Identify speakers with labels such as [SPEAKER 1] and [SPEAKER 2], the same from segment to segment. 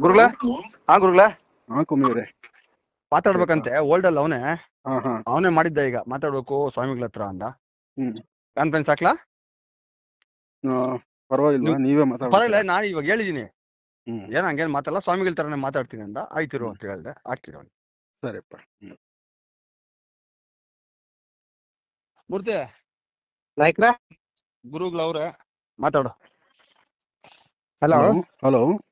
[SPEAKER 1] ಗುರುಗಳೇ? ಹಾ ಗುರುಗಳ.
[SPEAKER 2] ಹಾ ಕುಮಿಯವ್ರೆ
[SPEAKER 1] ಮಾತಾಡ್ಬೇಕಂತೆ. ಓಲ್ಡ್ ಅಲ್ಲಿ ಅವನೇ?
[SPEAKER 2] ಹಾ ಹಾ.
[SPEAKER 1] ಅವನೇ ಮಾಡಿದ್ದ ಈಗ. ಮಾತಾಡ್ಬೇಕು ಸ್ವಾಮಿಗಳ ಹತ್ರ ಅಂತ.
[SPEAKER 2] ಹ್ಮ್.
[SPEAKER 1] ಕಾನ್ಫರೆನ್ಸ್ ಹಾಕ್ಲಾ?
[SPEAKER 2] ಆ, ಪರವಾಗಿಲ್ವಾ? ನೀವೇ
[SPEAKER 1] ಪರವಾಗಿಲ್ಲ
[SPEAKER 2] ಮಾತಾಡ್ತೀರಾ
[SPEAKER 1] ನಾನು ಇವಾಗ ಹೇಳಿದೀನಿ.
[SPEAKER 2] ಹ್ಮ್.
[SPEAKER 1] ಏನ್ ಹಂಗೇನ್ ಮಾತಲ್ಲ ಸ್ವಾಮಿಗಳ ತರನೇ ಮಾತಾಡ್ತೀನಿ ಅಂತ. ಆಯ್ತಿರು ಅಂತ ಹೇಳ್ದೆ. ಹಾಕ್ತಿರೋ
[SPEAKER 2] ಸರಿಪ್ಪ. ಹ್ಮ್.
[SPEAKER 1] ಮೂರ್ತಿ?
[SPEAKER 3] ನಾಯ್ಕ್ರ?
[SPEAKER 1] ಗುರುಗಳವ್ರೆ ಮಾತಾಡು.
[SPEAKER 3] ಹಲೋ
[SPEAKER 2] ಹಲೋ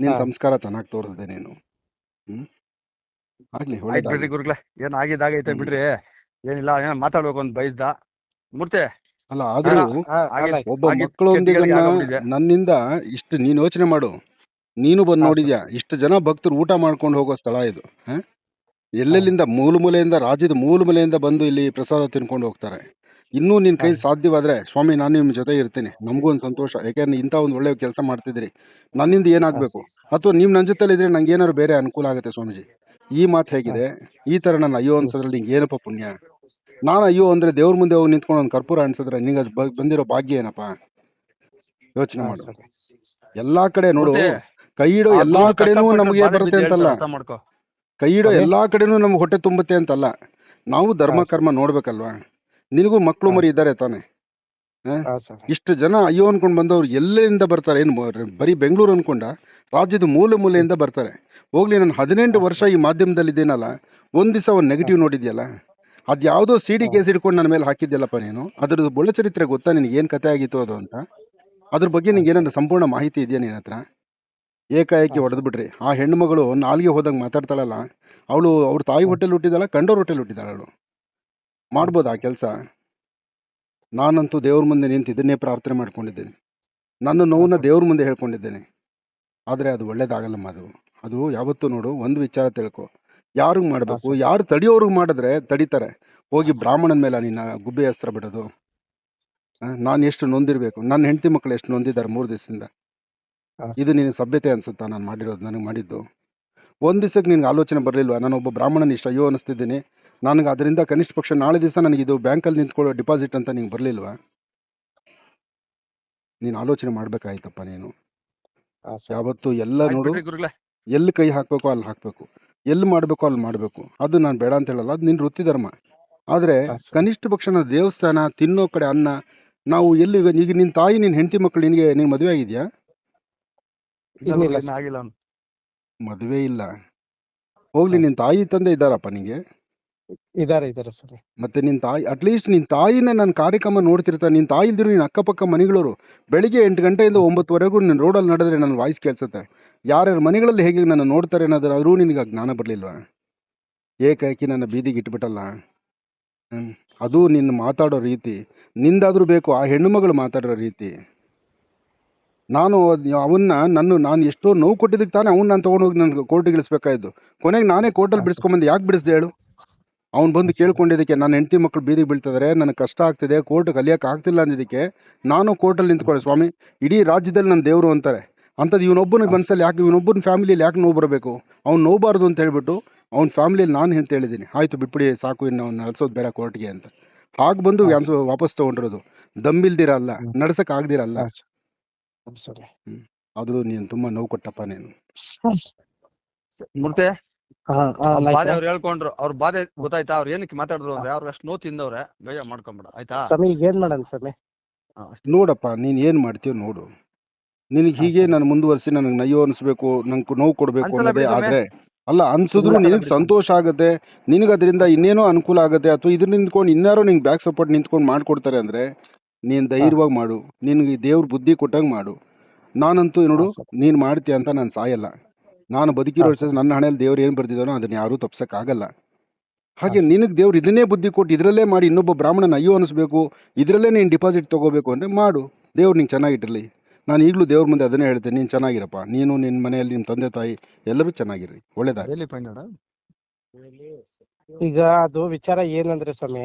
[SPEAKER 2] ನಿನ್ ಸಂಸ್ಕಾರ ಚೆನ್ನಾಗಿ ತೋರಿಸಿದೆ ನೀನು. ಹ್ಮ್? ಆಗ್ಲಿ
[SPEAKER 1] ಆಯ್ತು ಬಿಡ್ರಿ ಗುರುಗಳೇ ಏನ್ ಆಗಿದ್ದಾಗೈತೆ. ಬಿಡ್ರಿ. ಏನಿಲ್ಲ ಏನ ಮಾತಾಡ್ಬೇಕು ಅಂತ ಬೈದ ಮೂರ್ತಿ.
[SPEAKER 2] ಅಲ್ಲ ಆದ್ರೂ ಒಬ್ಬ
[SPEAKER 1] ಹಾಗೆ
[SPEAKER 2] ಮಕ್ಕಳೊಂದಿಗೆ. ನನ್ನಿಂದ ಇಷ್ಟು ನೀನ್ ಯೋಚನೆ ಮಾಡು. ನೀನು ಬಂದು
[SPEAKER 3] ಹಾ,
[SPEAKER 2] ನೋಡಿದ್ಯಾ? ಇಷ್ಟು ಜನ ಭಕ್ತರು ಊಟ ಮಾಡ್ಕೊಂಡು ಹೋಗೋ ಸ್ಥಳ ಇದು ಹ? ಎಲ್ಲೆಲ್ಲಿಂದ ಮೂಲ ಮೂಲೆಯಿಂದ ರಾಜ್ಯದ ಮೂಲ ಮೂಲೆಯಿಂದ ಬಂದು ಇಲ್ಲಿ ಪ್ರಸಾದ ತಿನ್ಕೊಂಡು ಹೋಗ್ತಾರೆ. ಇನ್ನೂ ನಿನ್ ಕೈ. ಸಾಧ್ಯವಾದ್ರೆ ಸ್ವಾಮಿ ನಾನು ನಿಮ್ ಜೊತೆ ಇರ್ತೀನಿ. ನಮಗೂ ಒಂದು ಸಂತೋಷ. ಯಾಕಂದ್ರೆ ಇಂಥ ಒಂದು ಒಳ್ಳೆ ಕೆಲಸ ಮಾಡ್ತಿದ್ದೀರಿ. ನನ್ನಿಂದ ಏನಾಗ್ಬೇಕು? ಅಥವಾ ನೀವು ನನ್ನ ಜೊತೆಲಿ ಇದ್ರೆ ನಂಗೆ ಏನಾದ್ರು ಬೇರೆ ಅನುಕೂಲ ಆಗುತ್ತೆ ಸ್ವಾಮೀಜಿ? ಈ ಮಾತು ಹೇಗಿದೆ. ಈ ತರ ನನ್ನ ಅಯ್ಯೋ ಅನ್ಸೋದ್ರಲ್ಲಿ ನಿಂಗೆ ಏನಪ್ಪ ಪುಣ್ಯ? ನಾನು ಅಯ್ಯೋ ಅಂದ್ರೆ ದೇವ್ರ ಮುಂದೆ ಹೋಗಿ ನಿಂತ್ಕೊಂಡು ಒಂದು ಕರ್ಪೂರ ಅನ್ಸಿದ್ರೆ ನಿಂಗೆ ಅದು ಬಂದಿರೋ ಭಾಗ್ಯ ಏನಪ್ಪ? ಯೋಚನೆ ಮಾಡು. ಎಲ್ಲಾ ಕಡೆ ನೋಡು ಕೈ ಇಡೋ ಎಲ್ಲಾ ಕಡೆನೂ ನಮಗೆ ಬರುತ್ತೆ ಅಂತಲ್ಲ? ಕೈ ಇಡೋ ಎಲ್ಲಾ ಕಡೆನೂ ನಮ್ಗೆ ಹೊಟ್ಟೆ ತುಂಬುತ್ತೆ ಅಂತಲ್ಲ? ನಾವು ಧರ್ಮ. ಕರ್ಮ ನೋಡ್ಬೇಕಲ್ವಾ? ನಿನಗೂ ಮಕ್ಕಳು ಮರಿ ಇದ್ದಾರೆ ತಾನೆ.
[SPEAKER 3] ಹಾ, ಸರಿ.
[SPEAKER 2] ಇಷ್ಟು ಜನ ಅಯ್ಯೋ ಅನ್ಕೊಂಡ್ ಬಂದವ್ರು ಎಲ್ಲೆಯಿಂದ ಬರ್ತಾರೆ? ಏನು ಬರೀ ಬೆಂಗಳೂರು ಅನ್ಕೊಂಡ? ರಾಜ್ಯದ ಮೂಲೆ ಮೂಲೆಯಿಂದ ಬರ್ತಾರೆ. ಹೋಗ್ಲಿ ನಾನು ಹದಿನೆಂಟು ವರ್ಷ ಈ ಮಾಧ್ಯಮದಲ್ಲಿ ಇದ್ದೀನಲ್ಲ ಒಂದ್ ದಿವಸ ಒಂದು ನೆಗೆಟಿವ್ ನೋಡಿದ್ಯಲ್ಲ? ಅದ್ಯಾವುದೋ ಸಿ ಡಿ ಕೇಸ್ ಇಟ್ಕೊಂಡು ನನ್ನ ಮೇಲೆ ಹಾಕಿದ್ಯಲ್ಲಪ್ಪ ನೀನು? ಅದ್ರದ್ದು ಬೊಳ್ಳ ಚರಿತ್ರೆ ಗೊತ್ತಾ ನಿನಗೆ ಏನ್ ಕತೆ ಆಗಿತ್ತು ಅದು ಅಂತ? ಅದ್ರ ಬಗ್ಗೆ ನಿಂಗೆ ಏನಾದ್ರು ಸಂಪೂರ್ಣ ಮಾಹಿತಿ ಇದೆಯಾ ನಿನ್ನ ಹತ್ರ? ಏಕಾಏಕಿ
[SPEAKER 3] ಹಾ,
[SPEAKER 2] ಹೊಡೆದು ಬಿಟ್ರಿ ಆ ಹೆಣ್ಣು ಮಗಳು ನಾಲ್ಗೆ ಹೋದಾಗ ಮಾತಾಡ್ತಾಳಲ್ಲ ಅವಳು ಅವ್ರ ತಾಯಿ ಹೋಟೆಲ್ ಹುಟ್ಟಿದಾಳ ಕಂಡೋರ್ ಹೋಟೆಲ್ ಹುಟ್ಟಿದಾಳು ಅವಳು? ಮಾಡ್ಬೋದಾ ಆ ಕೆಲಸ. ನಾನಂತೂ ದೇವ್ರ ಮುಂದೆ ನಿಂತು ಇದನ್ನೇ ಪ್ರಾರ್ಥನೆ ಮಾಡ್ಕೊಂಡಿದ್ದೇನೆ. ನನ್ನ ನೋವನ್ನ. ದೇವ್ರ ಮುಂದೆ ಹೇಳ್ಕೊಂಡಿದ್ದೇನೆ. ಆದ್ರೆ ಅದು ಒಳ್ಳೇದಾಗಲ್ಲಮ್ಮ ಅದು. ಅದು ಯಾವತ್ತೂ ನೋಡು ಒಂದು ವಿಚಾರ ತಿಳ್ಕೊ. ಯಾರಿಗ್ ಮಾಡಬೇಕು? ಯಾರು ತಡಿಯೋರ್ಗೆ ಮಾಡಿದ್ರೆ ತಡಿತಾರೆ. ಹೋಗಿ ಬ್ರಾಹ್ಮಣನ ಮೇಲೆ ನಿನ್ನ ಗುಬ್ಬೆ ಅಸ್ತ್ರ ಬಿಡೋದು. ನಾನು ಎಷ್ಟು ನೊಂದಿರಬೇಕು? ನನ್ನ ಹೆಂಡತಿ ಮಕ್ಕಳು ಎಷ್ಟು ನೊಂದಿದ್ದಾರೆ ಮೂರು ದಿವಸದಿಂದ? ಇದು ನಿನ್ನ ಸಭ್ಯತೆ ಅನ್ಸುತ್ತಾ ನಾನು ಮಾಡಿರೋದು ನನಗೆ ಮಾಡಿದ್ದು? ಒಂದ್ ದಿವಸಕ್ಕೆ ನಿನ್ಗೆ ಆಲೋಚನೆ ಬರಲಿಲ್ವಾ? ನಾನು ಒಬ್ಬ ಬ್ರಾಹ್ಮಣನ ಇಷ್ಟ. ಅಯ್ಯೋ ಅನಿಸ್ತಿದ್ದೀನಿ. ನನಗೆ ಅದರಿಂದ ಕನಿಷ್ಠ ಪಕ್ಷ ನಾಳೆ ದಿವಸ ನನಗೆ ಇದು ಬ್ಯಾಂಕಲ್ಲಿ ನಿಂತ್ಕೊಳ್ಳೋ ಡಿಪಾಸಿಟ್ ಅಂತ ನಿಂಗೆ ಬರಲಿಲ್ವಾ? ನೀನು ಆಲೋಚನೆ ಮಾಡ್ಬೇಕಾಯ್ತಪ್ಪ ನೀನು. ಯಾವತ್ತು ಎಲ್ಲ ನೋಡು. ಎಲ್ಲಿ ಕೈ ಹಾಕಬೇಕು ಅಲ್ಲಿ ಹಾಕ್ಬೇಕು. ಎಲ್ಲಿ ಮಾಡಬೇಕು ಅಲ್ಲಿ ಮಾಡ್ಬೇಕು. ಅದು ನಾನು ಬೇಡ ಅಂತ ಹೇಳಲ್ಲ. ಅದು ನಿನ್ನ ವೃತ್ತಿ ಧರ್ಮ. ಆದ್ರೆ ಕನಿಷ್ಠ ಪಕ್ಷ ನಾವು ದೇವಸ್ಥಾನ ತಿನ್ನೋ ಕಡೆ ಅನ್ನ ನಾವು ಎಲ್ಲಿ ಈಗ ನಿನ್ನ ತಾಯಿ ನಿನ್ನ ಹೆಂಡತಿ ಮಕ್ಕಳು ನಿನಗೆ ನೀನ್ ಮದುವೆ ಆಗಿದ್ಯಾ? ಮದುವೆ ಇಲ್ಲ. ಹೋಗ್ಲಿ ನಿನ್ ತಾಯಿ ತಂದೆ ಇದ್ದಾರಪ್ಪ ನಿಂಗೆ?
[SPEAKER 3] ಇದಾರೆ ಇದಾರೆ ಸರ್.
[SPEAKER 2] ಮತ್ತೆ ನಿನ್ ತಾಯಿ ಅಟ್ಲೀಸ್ಟ್ ನಿನ್ ತಾಯಿನ ನನ್ನ ಕಾರ್ಯಕ್ರಮ ನೋಡ್ತಿರ್ತಾರೆ ನಿನ್ ತಾಯಿ ಇಲ್ದಿರು ನಿನ್ ಅಕ್ಕಪಕ್ಕ ಮನೆಗಳವರು ಬೆಳಿಗ್ಗೆ ಎಂಟು ಗಂಟೆಯಿಂದ ಒಂಬತ್ತುವರೆಗೂ ನಿನ್ ರೋಡಲ್ಲಿ ನಡೆದ್ರೆ ನನ್ನ ವಾಯ್ಸ್ ಕೇಳ್ಸತ್ತೆ. ಯಾರ್ಯಾರ ಮನೆಗಳಲ್ಲಿ ಹೇಗೆ ನನ್ನ ನೋಡ್ತಾರೆ ಅನ್ನೋದಾದ್ರೂ ನಿನಗೆ ಆ ಜ್ಞಾನ ಬರ್ಲಿಲ್ವಾ? ಏಕಾಕಿ ನನ್ನ ಬೀದಿಗೆ ಇಟ್ಬಿಟ್ಟಲ್ಲ? ಹ್ಮ್. ಅದು ನಿನ್ನ ಮಾತಾಡೋ ರೀತಿ. ನಿಂದಾದ್ರೂ ಬೇಕು ಆ ಹೆಣ್ಣು ಮಗಳು ಮಾತಾಡೋ ರೀತಿ. ನಾನು ಅವನ್ನ ನನ್ನ ನಾನು ಎಷ್ಟೋ ನೋವು ಕೊಟ್ಟಿದ್ದಕ್ಕೆ ತಾನೇ ಅವ್ನು ನಾನು ತೊಗೊಂಡೋಗಿ ನನ್ನ ಕೋರ್ಟಿಗೆ ಇಳಿಸ್ಬೇಕಾಯ್ತು. ಕೊನೆಗೆ ನಾನೇ ಕೋರ್ಟಲ್ಲಿ. ಬಿಡಿಸ್ಕೊಂಬಂದು ಯಾಕೆ ಬಿಡಿಸ್ದೆ ಹೇಳು? ಅವ್ನು ಬಂದು. ಕೇಳ್ಕೊಂಡಿದ್ದಕ್ಕೆ ನನ್ನ ಹೆಂಡತಿ ಮಕ್ಕಳು ಬೀದಿಗೆ ಬೀಳ್ತಿದ್ದಾರೆ ನನಗೆ ಕಷ್ಟ ಆಗ್ತಿದೆ ಕೋರ್ಟ್ ಕಲಿಯಕ್ಕೆ ಆಗ್ತಿಲ್ಲ ಅಂದಿದ್ದಕ್ಕೆ ನಾನು ಕೋರ್ಟಲ್ಲಿ ನಿಂತ್ಕೊಳ್ಳಿ. ಸ್ವಾಮಿ ಇಡೀ ರಾಜ್ಯದಲ್ಲಿ ನನ್ನ ದೇವರು ಅಂತಾರೆ. ಅಂಥದ್ದು ಇವನೊಬ್ಬನ
[SPEAKER 3] ಹಾ,
[SPEAKER 2] ಮನಸ್ಸಲ್ಲಿ ಯಾಕೆ ಇವನೊಬ್ಬನ ಫ್ಯಾಮಿಲಿಯಲ್ಲಿ ಯಾಕೆ ನೋವು ಬರಬೇಕು? ಅವ್ನು ನೋಬಾರ್ದು ಅಂತ ಹೇಳ್ಬಿಟ್ಟು ಅವ್ನ ಫ್ಯಾಮಿಲಿಯಲ್ಲಿ ನಾನು ಅಂತ ಹೇಳಿದ್ದೀನಿ ಆಯ್ತು ಬಿಟ್ಬಿಡಿ ಸಾಕು ಇನ್ನು ಅವ್ನು ನಡೆಸೋದು ಬೇಡ ಕೋರ್ಟ್ಗೆ ಅಂತ. ಹಾಗೆ ಬಂದು ವಾಪಸ್ ತಗೊಂಡಿರೋದು. ದಮ್ಮಿಲ್ದಿರಲ್ಲ
[SPEAKER 3] ನಡೆಸಕ್ಕೆ
[SPEAKER 2] ನಡ್ಸಕ್ ಆಗ್ದಿರಲ್ಲ.
[SPEAKER 3] ಹಾ, ಸರಿ.
[SPEAKER 2] ಅದು ನೀನು ತುಂಬಾ ನೋವು ಕೊಟ್ಟಪ್ಪ ನೀನು.
[SPEAKER 1] ಮೂರ್ತಿ. ಬಾಧೆ ಅವ್ರು ಹೇಳ್ಕೊಂಡ್ರು. ಅವ್ರ ಬಾಧೆ ಗೊತ್ತಾಯ್ತಾ? ಅವ್ರು ಏನಕ್ಕೆ ಮಾತಾಡಿದ್ರು ಅಂದ್ರೆ ಅವ್ರು ಅಷ್ಟು ನೋವು ತಿಂದವ್ರೆ? ಬೇಜಾರ್ ಮಾಡ್ಕೊಂಬಿಡ. ಆಯ್ತಾ?
[SPEAKER 3] ಸ್ವಾಮಿ ಈಗ ಏನ್ ಮಾಡೋಣ ಸ್ವಾಮಿ?
[SPEAKER 2] ನೋಡಪ್ಪ ನೀನ್ ಏನ್ ಮಾಡ್ತೀಯೋ ನೋಡು. ನಿನಗೆ ಹೀಗೆ. ನಾನು ಮುಂದುವರಿಸಿ ನನಗೆ ನಯ್ಯೋ ಅನಿಸ್ಬೇಕು ನಂಗೆ ನೋವು ಕೊಡ್ಬೇಕು ಅನ್ನೋದೇ ಆದ್ರೆ ಅಲ್ಲ ಅನ್ಸಿದ್ರು ನಿನಗ್ ಸಂತೋಷ ಆಗತ್ತೆ ನಿನಗೆ ಅದರಿಂದ ಇನ್ನೇನೋ ಅನುಕೂಲ ಆಗತ್ತೆ ಅಥವಾ ಇದ್ರ ನಿಂತ್ಕೊಂಡು ಇನ್ಯಾರೋ ನಿಂಗೆ ಬ್ಯಾಕ್ ಸಪೋರ್ಟ್ ನಿಂತ್ಕೊಂಡು ಮಾಡ್ಕೊಡ್ತಾರೆ ಅಂದ್ರೆ ನೀನ್ ಧೈರ್ಯವಾಗಿ ಮಾಡು. ನಿನಗೆ ದೇವ್ರ ಬುದ್ಧಿ ಕೊಟ್ಟಂಗ್ ಮಾಡು. ನಾನಂತೂ ನೋಡು ನೀನು ಮಾಡ್ತೀಯ ಅಂತ ನಾನು ಸಾಯಲ್ಲ. ನಾನು ಬದುಕಿರೋ ನನ್ನ ಹಣೆಯಲ್ಲಿ ದೇವ್ರು ಏನ್ ಬರ್ತಿದ್ದಾನೋ ಅದನ್ನ ಯಾರೂ ತಪ್ಸಕ್ ಆಗಲ್ಲ ಹಾಗೆ ನಿನಗ್ ದೇವ್ರು ಇದನ್ನೇ ಬುದ್ಧಿ ಕೊಟ್ಟು ಇದರಲ್ಲೇ ಮಾಡಿ ಇನ್ನೊಬ್ಬ ಬ್ರಾಹ್ಮಣನ ಅಯ್ಯೋ ಅನಿಸ್ಬೇಕು ಇದ್ರಲ್ಲೇ ನೀನ್ ಡಿಪಾಸಿಟ್ ತಗೋಬೇಕು ಅಂದ್ರೆ ಮಾಡು. ದೇವ್ರು ನಿಂಗೆ ಚೆನ್ನಾಗಿಟ್ಟಿರ್ಲಿ. ನಾನು ಈಗಲೂ ದೇವ್ರ ಮುಂದೆ ಅದನ್ನೇ ಹೇಳ್ತೇನೆ ನೀನು ಚೆನ್ನಾಗಿರಪ್ಪ. ನೀನು ನಿನ್ನ ಮನೆಯಲ್ಲಿ ನಿಮ್ಮ ತಂದೆ ತಾಯಿ ಎಲ್ಲರೂ
[SPEAKER 1] ಚೆನ್ನಾಗಿರ್ರಿ. ಫೈಂಡ್
[SPEAKER 3] ಈಗ ಅದು ವಿಚಾರ ಏನಂದ್ರೆ ಸ್ವಾಮಿ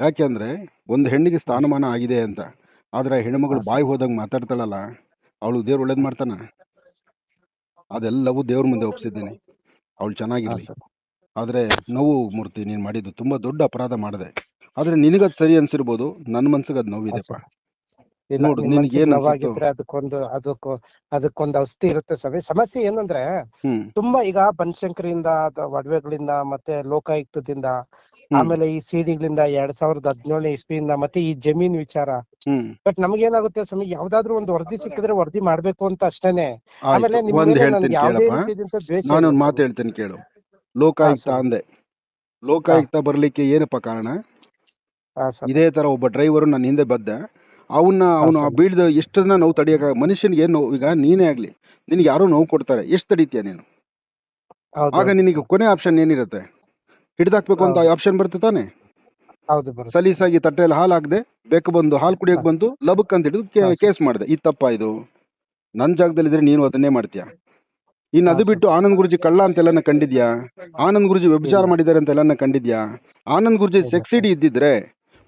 [SPEAKER 2] ಯಾಕೆಂದ್ರೆ ಒಂದು ಹೆಣ್ಣಿಗೆ ಸ್ಥಾನಮಾನ ಆಗಿದೆ ಅಂತ ಆದ್ರೆ ಹೆಣ್ಮಗಳು ಬಾಯಿ ಹೋದಂಗೆ ಮಾತಾಡ್ತಾಳಲ್ಲ ಅವಳು ದೇವ್ರು ಒಳ್ಳೇದ್ ಮಾಡ್ತಾನ? ಅದೆಲ್ಲವೂ ದೇವ್ರ ಮುಂದೆ ಒಪ್ಸಿದ್ದೀನಿ. ಅವಳು
[SPEAKER 3] ಚೆನ್ನಾಗಿಲ್ಲ
[SPEAKER 2] ಚೆನ್ನಾಗಿರ್ಲಿ. ಆದ್ರೆ ನೋವು ಮೂರ್ತಿ ನೀನ್ ಮಾಡಿದ್ದು ತುಂಬಾ ದೊಡ್ಡ ಅಪರಾಧ ಮಾಡಿದೆ. ಆದ್ರೆ ನಿನಗದ್ ಸರಿ ಅನ್ಸಿರ್ಬೋದು ನನ್ನ ಮನ್ಸಿಗೆ ಅದ್
[SPEAKER 3] ನೋವಿದೆ
[SPEAKER 2] ನೋವಿದೆಪ್ಪ ನೋಡು,
[SPEAKER 3] ನಿಮ್
[SPEAKER 2] ನಿನ್ಗೆ
[SPEAKER 3] ಮನ್ಸಿಗೆ
[SPEAKER 2] ಏನ್ ಅನ್ಸುತ್ತೋ?
[SPEAKER 3] ನೋವಾಗಿದ್ರೆ ಅದಕ್ಕೊಂದು ಅದಕ್ಕೂ ಅದಕ್ಕೊಂದು ಔಷಧಿ ಇರುತ್ತೆ ಸ್ವಾಮಿ ಸಮಸ್ಯೆ ಏನಂದ್ರೆ
[SPEAKER 2] ಹ್ಮ್.
[SPEAKER 3] ತುಂಬಾ ಈಗ ಬನಶಂಕರಿಯಿಂದ ಅಥವಾ ಒಡವೆಗಳಿಂದ ಮತ್ತೆ ಲೋಕಾಯುಕ್ತದಿಂದ ಆಮೇಲೆ ಈ ಸಿಡಿಗಳಿಂದ ಎರಡ್ ಸಾವಿರದ ಹದಿನೇಳನೇ ಇಸ್ವಿಯಿಂದ ಮತ್ತೆ ಈ ಜಮೀನ್ ವಿಚಾರ.
[SPEAKER 2] ಹ್ಮ್.
[SPEAKER 3] ಬಟ್ ನಮ್ಗೇನಾಗುತ್ತೆ ಸ್ವಾಮಿ ಯಾವ್ದಾದ್ರು ಒಂದು ವರದಿ ಸಿಕ್ಕಿದ್ರೆ ವರದಿ ಮಾಡ್ಬೇಕು ಅಂತ ಅಷ್ಟೇನೆ. ಆಮೇಲೆ
[SPEAKER 2] ಆಯ್ತು
[SPEAKER 3] ನಿಮ್
[SPEAKER 2] ಒಂದ್
[SPEAKER 3] ಮೇಲೆ
[SPEAKER 2] ಹೇಳ್ತೀನಿ
[SPEAKER 3] ಯಾವ್ದೇ
[SPEAKER 2] ಕೇಳಪ್ಪ.
[SPEAKER 3] ರೀತಿಯಾದಂತ ದ್ವೇಷ
[SPEAKER 2] ನಾನು
[SPEAKER 3] ಇಲ್ಲ
[SPEAKER 2] ಒಂದ್ ಮಾತು
[SPEAKER 3] ಸ್ವಾಮಿ.
[SPEAKER 2] ಹೇಳ್ತೀನಿ ಕೇಳು. ಲೋಕಾಯುಕ್ತ
[SPEAKER 3] ಹಾ,
[SPEAKER 2] ಅಂದೆ. ಲೋಕಾಯುಕ್ತ ಬರ್ಲಿಕ್ಕೆ ಏನಪ್ಪ ಕಾರಣ?
[SPEAKER 3] ಹಾ
[SPEAKER 2] ಇದೇ ತರ ಒಬ್ಬ ಡ್ರೈವರ್ ನನ್ನ ಹಿಂದೆ ಬದ್ದ ಅವನ್ನ ಅವನು. ಬೀಳ್ದ ಎಷ್ಟನ್ನ ನೋವು ತಡಿಯಕ ಮನುಷ್ಯನಿಗೆ ಏನ್ ನೋವು? ಈಗ ನೀನೇ ಆಗ್ಲಿ. ನಿನ್ಗೆ ಯಾರೋ ನೋವು ಕೊಡ್ತಾರೆ. ಎಷ್ಟು ತಡಿತೀಯ ನೀನು? ಆಗ ನಿನಗೆ. ಕೊನೆ ಆಪ್ಷನ್ ಏನಿರುತ್ತೆ? ಹಿಡ್ದಾಕ್ಬೇಕು ಅಂತ ಆಪ್ಷನ್ ಬರುತ್ತೆ ತಾನೆ? ಸಲೀಸಾಗಿ ತಟ್ಟೆಯಲ್ಲಿ ಹಾಲು ಹಾಕ್ದೆ ಬೇಕು ಬಂದು ಹಾಲು ಕುಡಿಯಕ್
[SPEAKER 3] ಬಂದು
[SPEAKER 2] ಬಂತು ಲಬಕ್ ಅಂತ ಹಿಡಿದು ಕೇಸ್ ಮಾಡಿದೆ. ಈ ತಪ್ಪ ಇದು. ನನ್ ಜಾಗದಲ್ಲಿ ಇದ್ರೆ ನೀನು ಅದನ್ನೇ ಮಾಡ್ತೀಯ? ಇನ್ನು ಅದು ಬಿಟ್ಟು ಆನಂದ್ ಗುರುಜಿ ಕಳ್ಳ ಅಂತ ಎಲ್ಲನ ಕಂಡಿದ್ಯಾ? ಆನಂದ್ ಗುರುಜಿ ವ್ಯಭಿಚಾರ. ಮಾಡಿದ್ದಾರೆ ಅಂತ ಎಲ್ಲನ ಕಂಡಿದ್ಯಾ? ಆನಂದ್ ಗುರುಜಿ ಸೆಕ್ಸಿಡಿ ಇದ್ದಿದ್ರೆ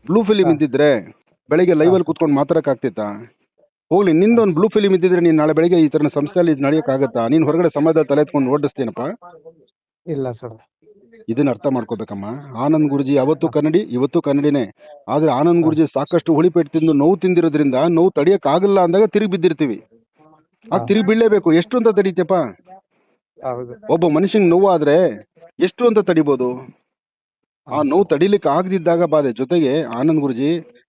[SPEAKER 2] ಬ್ಲೂ
[SPEAKER 3] ಫಿಲಿಮ್
[SPEAKER 2] ಇದ್ದಿದ್ರೆ ಬೆಳಿಗ್ಗೆ ಲೈವ್ ಅಲ್ಲಿ
[SPEAKER 3] ಸರ್.
[SPEAKER 2] ಕುತ್ಕೊಂಡು ಮಾತಾಡಕ್ ಆಗ್ತಿತ್ತಾ ಹೋಗ್ಲಿ ನಿಂದ ಒಂದು ಬ್ಲೂ ಫಿಲಿಮ್ ಇದ್ದಿದ್ರೆ ನೀನ್ ನಾಳೆ ಬೆಳಿಗ್ಗೆ ಈ ತರ ಸಂಸ್ಥೆಯಲ್ಲಿ ನಡೆಯಕ್ ಆಗತ್ತಾ ನೀನ್ ಹೊರಗಡೆ ಸಮಾಜ ತಲೆ ಎತ್ಕೊಂಡು ಓಡಿಸ್ತೀನಪ್ಪ?
[SPEAKER 3] ಇಲ್ಲ ಸರ್.
[SPEAKER 2] ಇದನ್ನ ಅರ್ಥ ಮಾಡ್ಕೋಬೇಕಮ್ಮ. ಆನಂದ್ ಗುರುಜಿ ಅವತ್ತು ಕನ್ನಡಿ ಇವತ್ತು ಕನ್ನಡಿನೇ. ಆದ್ರೆ ಆನಂದ್ ಗುರುಜಿ ಸಾಕಷ್ಟು ಹುಳಿಪೇಟ್ ತಿಂದು ನೋವು ತಿಂದಿರೋದ್ರಿಂದ ನೋವು ತಡಿಯಕ್ ಆಗಲ್ಲ ಅಂದಾಗ ತಿರುಗಿ ಬಿದ್ದಿರ್ತೀವಿ. ಆ ತಿರುಗಿ ಬೀಳಲೇಬೇಕು. ಎಷ್ಟು ಅಂತ ತಡೀತಪ್ಪ ಒಬ್ಬ ಮನುಷ್ಯಂಗ್ ನೋವು ಆದ್ರೆ ಎಷ್ಟು ಅಂತ ತಡಿಬೋದು? ಆ ನೋವು ತಡಿಲಿಕ್ಕೆ ಆಗದಿದ್ದಾಗ ಬಾಧೆ. ಜೊತೆಗೆ ಆನಂದ್ ಗುರುಜಿ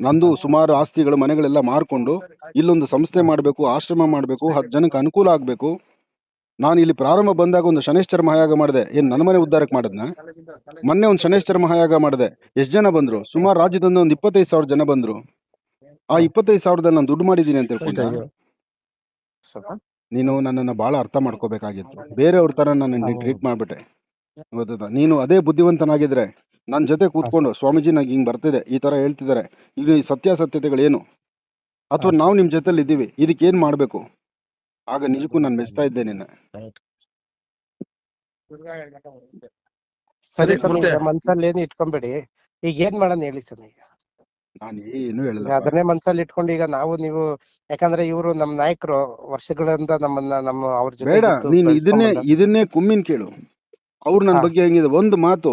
[SPEAKER 2] ನಂದು ಸುಮಾರು ಆಸ್ತಿಗಳು ಮನೆಗಳೆಲ್ಲ ಮಾರ್ಕೊಂಡು ಇಲ್ಲೊಂದು ಸಂಸ್ಥೆ ಮಾಡಬೇಕು ಆಶ್ರಮ ಮಾಡಬೇಕು ಹತ್ತು ಜನಕ್ಕೆ ಅನುಕೂಲ ಆಗಬೇಕು. ನಾನು ಇಲ್ಲಿ ಪ್ರಾರಂಭ ಬಂದಾಗ ಒಂದು ಶನೇಶ್ವರ ಮಹಾಯಾಗ ಮಾಡಿದೆ. ಏನು ನನ್ನ ಮನೆ ಉದ್ಧಾರಕ್ಕೆ ಮಾಡಿದ್ನ? ಮೊನ್ನೆ ಒಂದು ಶನೇಶ್ವರ ಮಹಾಯಾಗ ಮಾಡಿದೆ. ಎಷ್ಟು ಜನ ಬಂದರು? ಸುಮಾರು ರಾಜ್ಯದಿಂದ ಒಂದು ಇಪ್ಪತ್ತೈದು ಸಾವಿರ ಜನ ಬಂದರು. ಆ ಇಪ್ಪತ್ತೈದು ಸಾವಿರದಲ್ಲಿ ನಾನು ದುಡ್ಡು ಮಾಡಿದ್ದೀನಿ ಅಂತ ಹೇಳ್ಕೊಂಡ. ನೀನು ನನ್ನನ್ನು ಭಾಳ ಅರ್ಥ ಮಾಡ್ಕೋಬೇಕಾಗಿತ್ತು. ಬೇರೆಯವ್ರ ಥರ
[SPEAKER 3] ನಾನು.
[SPEAKER 2] ಟ್ರೀಟ್ ಮಾಡ್ಬಿಟ್ಟೆ. ಗೊತ್ತದ ನೀನು ಅದೇ ಬುದ್ಧಿವಂತನಾಗಿದ್ರೆ ನನ್ನ ಜೊತೆ ಕೂತ್ಕೊಂಡು ಸ್ವಾಮೀಜಿ ನಂಗೆ ಹಿಂಗೆ ಬರ್ತಿದೆ ಈ ತರ ಹೇಳ್ತಿದ್ದಾರೆ. ಇಲ್ಲಿ ಈ ಸತ್ಯಾಸತ್ಯತೆಗಳೇನು? ಅಥವಾ ನಾವು ನಿಮ್ಮ ಜೊತೆಲಿ ಇದ್ದೀವಿ ಇದಕ್ಕೆ ಏನು ಮಾಡಬೇಕು? ಆಗ ನಿಜಕ್ಕೂ ನಾನು ಮೆಚ್ತಾ ಇದ್ದೆ ನಿನ್ನ.
[SPEAKER 3] ಸರಿ ಮನ್ಸಲ್ಲಿ ಏನು ಇಟ್ಕೊಂಬೇಡಿ. ಈಗ ಏನ್ ಮಾಡೋಣ ಹೇಳಿ ಸರ್ ಈಗ
[SPEAKER 2] ನಾನು ಏನು ಹೇಳಿಲ್ಲ
[SPEAKER 3] ಅದನ್ನೇ ಮನ್ಸಲ್ಲಿ ಇಟ್ಕೊಂಡು ಈಗ ನಾವು ನೀವು ಯಾಕಂದ್ರೆ ಇವರು ನಮ್ಮ ನಾಯಕರು ವರ್ಷಗಳಿಂದ ನಮ್ಮನ್ನ ನಮ್ಮ ಅವ್ರ ಜೊತೆ
[SPEAKER 2] ಬೇಡ ನೀನು ಇದನ್ನೇ ಇದನ್ನೇ ಕುಮ್ಮಿನ್ ಕೇಳು. ಅವ್ರು ನನ್ನ ಬಗ್ಗೆ ಹೆಂಗಿದೆ? ಒಂದು ಮಾತು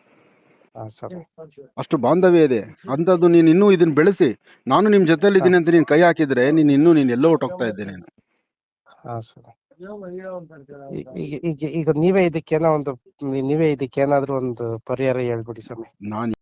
[SPEAKER 3] ಸರ್.
[SPEAKER 2] ಅಷ್ಟು ಬಾಂಧವ್ಯ ಇದೆ ಅಂತದ್ದು ನೀನ್ ಇನ್ನೂ ಇದನ್ನ ಬೆಳೆಸಿ ನಾನು ನಿಮ್ ಜೊತೆಲಿ ಇದ್ದೀನಿ ಅಂತ ನೀನ್ ಕೈ ಹಾಕಿದ್ರೆ ನೀನ್ ಇನ್ನೂ ನೀನ್ ಎಲ್ಲೋ ಹೊಟ್ಟೋಗ್ತಾ ಇದ್ದೆ ನೀನು
[SPEAKER 3] ಹಾ, ಸರ್. ಈಗ ಈಗ ಈಗ ನೀವೇ ಇದಕ್ಕೇನೋ ಒಂದು ನೀವೇ ಇದಕ್ಕೆ ಇದಕ್ಕೇನಾದ್ರೂ ಒಂದು ಪರಿಹಾರ ಹೇಳ್ಬಿಡಿ ಸ್ವಾಮಿ
[SPEAKER 2] ನಾನು